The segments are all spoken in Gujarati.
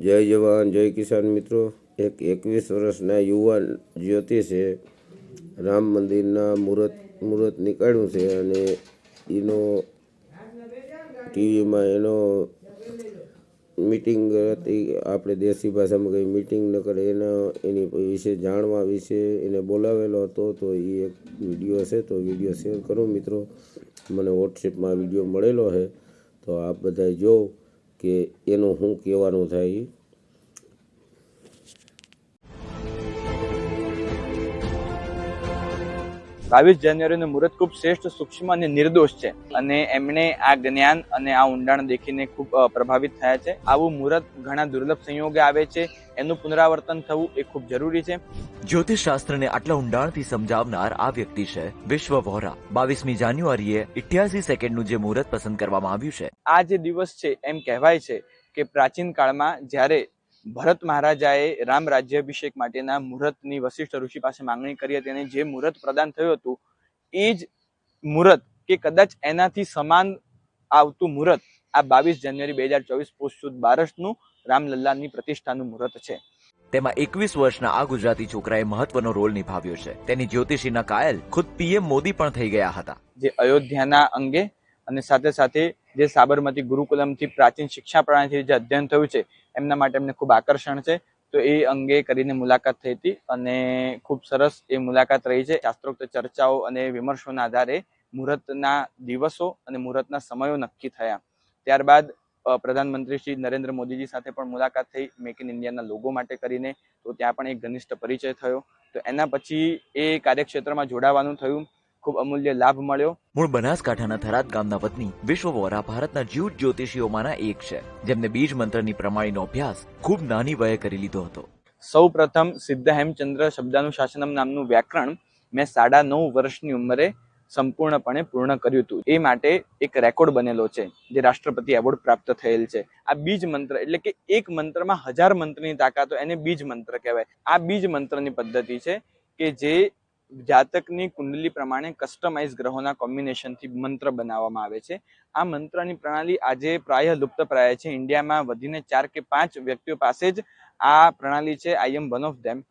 જય જવાન, જય કિસાન મિત્રો. એક એકવીસ વર્ષના યુવાન જ્યોતિષે રામ મંદિરના મુહૂર્ત મુહૂર્ત નીકાળ્યું છે અને એનો ટીવીમાં એનો મિટિંગ હતી. આપણે દેશી ભાષામાં કંઈ મિટિંગ ન કરે, એના, એની વિશે જાણવા વિશે એને બોલાવેલો હતો, તો એ એક વીડિયો છે, તો વીડિયો શેર કરો મિત્રો. મને વોટ્સએપમાં વીડિયો મળેલો છે. તો આપ બધાય જો કે એનું શું કહેવાનું થાય બાવીસ જાન્યુઆરીનું મુહૂર્ત ખૂબ શ્રેષ્ઠ સૂક્ષ્મ અને નિર્દોષ છે. અને એમણે આ જ્ઞાન અને આ ઊંડાણ દેખીને ખૂબ પ્રભાવિત થયા છે. આવું મુહૂર્ત ઘણા દુર્લભ સંયોગે આવે છે. એનું પુનરાવર્તન થવું એ ખૂબ જરૂરી છે. જ્યોતિષ શાસ્ત્રને આટલા ઊંડાણથી સમજાવનાર આ વ્યક્તિ છે વિશ્વ વોરા. બાવીસમી જાન્યુઆરીએ ઇઠ્યાસી સેકન્ડનું જે મુહૂર્ત પસંદ કરવામાં આવ્યું છે. આ જે દિવસ છે એમ કહેવાય છે કે પ્રાચીન કાળમાં જ્યારે ભરત મહારાજાએ રામ રાજ્યાભિષેક માટેના મુહૂર્તની વશિષ્ઠ ઋષિ પાસે માંગણી કરી હતી અને જે મુહૂર્ત પ્રદાન થયું હતું એ જ મુહૂર્ત કે કદાચ એનાથી સમાન આવતું મુહૂર્ત આ બાવીસ જાન્યુઆરી બે હજાર ચોવીસ પોસ્ટ સુદ બારસનું રામલલ્લાની પ્રતિષ્ઠાનું મુહૂર્ત છે. તેમાં એકવીસ વર્ષના આ ગુજરાતી છોકરાએ મહત્વનો રોલ નિભાવ્યો છે. તેની જ્યોતિષીના કાયલ ખુદ પીએમ મોદી પણ થઈ ગયા હતા. જે અયોધ્યાના અંગે અને સાથે સાથે જે સાબરમતી ગુરુકુલમથી પ્રાચીન શિક્ષા પ્રણાલીથી જે અધ્યયન થયું છે, એમના માટે એમને ખૂબ આકર્ષણ છે. તો એ અંગે કરીને મુલાકાત થઈ હતી અને ખૂબ સરસ એ મુલાકાત રહી છે. શાસ્ત્રોક્ત ચર્ચાઓ અને વિમર્શોના આધારે મુહૂર્તના દિવસો અને મુહૂર્તના સમયો નક્કી થયા. ત્યારબાદ પ્રધાનમંત્રી શ્રી નરેન્દ્ર મોદીજી સાથે પણ મુલાકાત થઈ મેક ઇન ઇન્ડિયાના લોગો માટે કરીને. તો ત્યાં પણ એક ઘનિષ્ઠ પરિચય થયો. તો એના પછી એ કાર્યક્ષેત્રમાં જોડાવાનું થયું. ખૂબ અમૂલ્ય લાભ મળ્યો. મૂળ બનાસકાંઠાના થરાદ ગામના વતની વિશ્વ વોરા ભારતના જ્યુટ જ્યોતિષીઓમાંના એક છે. જેમને બીજ મંત્રની પ્રમાણીનો અભ્યાસ ખૂબ નાની વયે કરી લીધો હતો. સૌ પ્રથમ સિદ્ધ હેમચંદ્ર શબ્દાનું શાસનમ નામનું વ્યાકરણ મેં સાડા નવ વર્ષની ઉંમરે સંપૂર્ણપણે પૂર્ણ કર્યું હતું. એ માટે એક રેકોર્ડ બનેલો છે જે રાષ્ટ્રપતિ એવોર્ડ પ્રાપ્ત થયેલ છે. આ બીજ મંત્ર એટલે કે એક મંત્રમાં હજાર મંત્રની તાકાત એને બીજ મંત્ર કહેવાય. આ બીજ મંત્રની પદ્ધતિ છે કે જે જાતકની કુંડલી પ્રમાણે કસ્ટમાઇઝ ગ્રહોના કોમ્બિનેશનથી મંત્ર બનાવવામાં આવે છે. આ મંત્રની પ્રણાલી આજે પ્રાય લુપ્ત પ્રાય છે. ઇન્ડિયામાં વધીને ચાર કે પાંચ વ્યક્તિઓ પાસે જ આ પ્રણાલી છે. I am one of them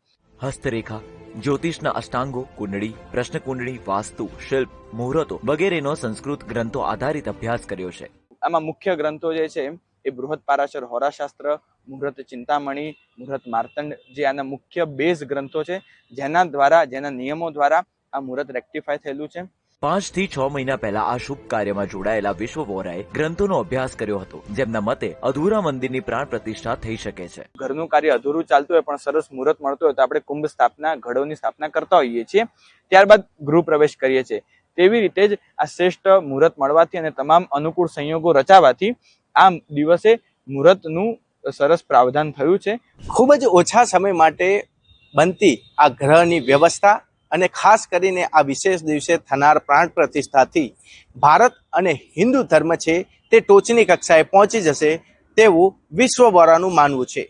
હસ્તરેખા જ્યોતિષના અષ્ટાંગો કુંડળી પ્રશ્ન કુંડળી વાસ્તુ શિલ્પ મુહૂર્તો વગેરેનો સંસ્કૃત ગ્રંથો આધારિત અભ્યાસ કર્યો છે. આમાં મુખ્ય ગ્રંથો જે છે એ બૃહદ પારાશર હોરાશાસ્ત્ર મુહૂર્ત ચિંતામણી મુહૂર્ત માર્તંડ જે આના મુખ્ય બેઝ ગ્રંથો છે જેના દ્વારા જેના નિયમો દ્વારા આ મુહૂર્ત રેક્ટિફાય થયેલું છે. પાંચથી છ મહિના પહેલા આ શુભ કાર્યમાં જોડાયેલા વિશ્વ વોરાએ ગ્રંથોનો અભ્યાસ કર્યો હતો જેમના મતે અધૂરા મંદિરની પ્રાણ પ્રતિષ્ઠા થઈ શકે છે. ઘરનું કાર્ય અધૂરું ચાલતું હોય પણ સરસ મુહૂર્ત મળતું હોય તો આપણે કુંભ સ્થાપના ઘડોની સ્થાપના કરતા હોઈએ છીએ. ત્યારબાદ ગૃહ પ્રવેશ કરીએ છીએ. તેવી રીતે જ આ શ્રેષ્ઠ મુહૂર્ત મળવાથી અને તમામ અનુકૂળ સંયોગો રચાવાથી આ દિવસે મુહૂર્તનું સરસ પ્રાવધાન થયું છે. ખૂબ જ ઓછા સમય માટે બનતી આ ગ્રહની વ્યવસ્થા અને ખાસ કરીને આ વિશેષ દિવસે થનાર પ્રાણ પ્રતિષ્ઠાથી ભારત અને હિન્દુ ધર્મ છે તે ટોચની કક્ષાએ પહોંચી જશે તેવું વિશ્વ વોરાનું માનવું છે.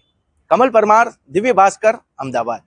કમલ પરમાર, દિવ્ય ભાસ્કર, અમદાવાદ.